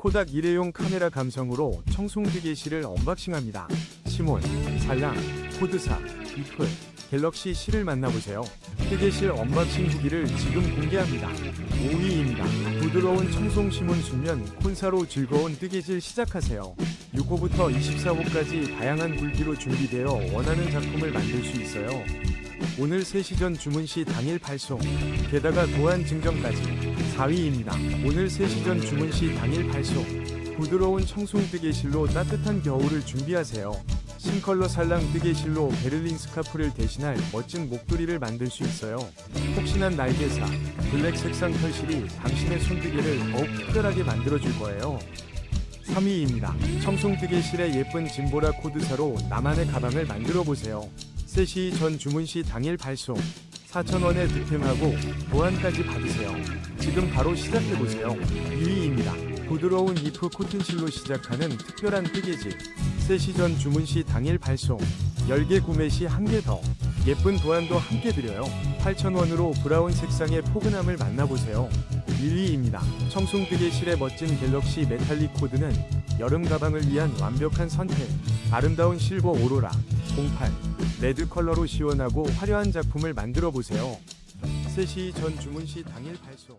코닥 일회용 카메라 감성으로 청송 드게시를 언박싱합니다. 시몬, 살랑, 코드사, 이플, 갤럭시 C를 만나보세요. 뜨개실 언박싱 후기를 지금 공개합니다. 5위입니다. 부드러운 청송 시몬 순면 콘사로 즐거운 뜨개질 시작하세요. 6호부터 24호까지 다양한 굵기로 준비되어 원하는 작품을 만들 수 있어요. 오늘 3시 전 주문 시 당일 발송. 게다가 도안 증정까지. 4위입니다. 오늘 3시 전 주문 시 당일 발송. 부드러운 청송 뜨개실로 따뜻한 겨울을 준비하세요. 신컬러 살랑 뜨개실로 베를린 스카프를 대신할 멋진 목도리를 만들 수 있어요. 폭신한 날개사, 블랙 색상 털실이 당신의 손뜨개를 더욱 특별하게 만들어줄 거예요. 3위입니다. 청송 뜨개실의 예쁜 짐보라 코드사로 나만의 가방을 만들어 보세요. 3시 전 주문 시 당일 발송. 4,000원에 득템하고 보안까지 받으세요. 지금 바로 시작해 보세요. 2위입니다. 부드러운 이프 코튼실로 시작하는 특별한 뜨개질. 3시 전 주문 시 당일 발송. 10개 구매 시 1개 더. 예쁜 도안도 함께 드려요. 8,000원으로 브라운 색상의 포근함을 만나보세요. 1위입니다. 청송 뜨개실의 멋진 갤럭시 메탈릭 코드는 여름 가방을 위한 완벽한 선택. 아름다운 실버 오로라 08 레드 컬러로 시원하고 화려한 작품을 만들어 보세요. 3시 전 주문 시 당일 발송.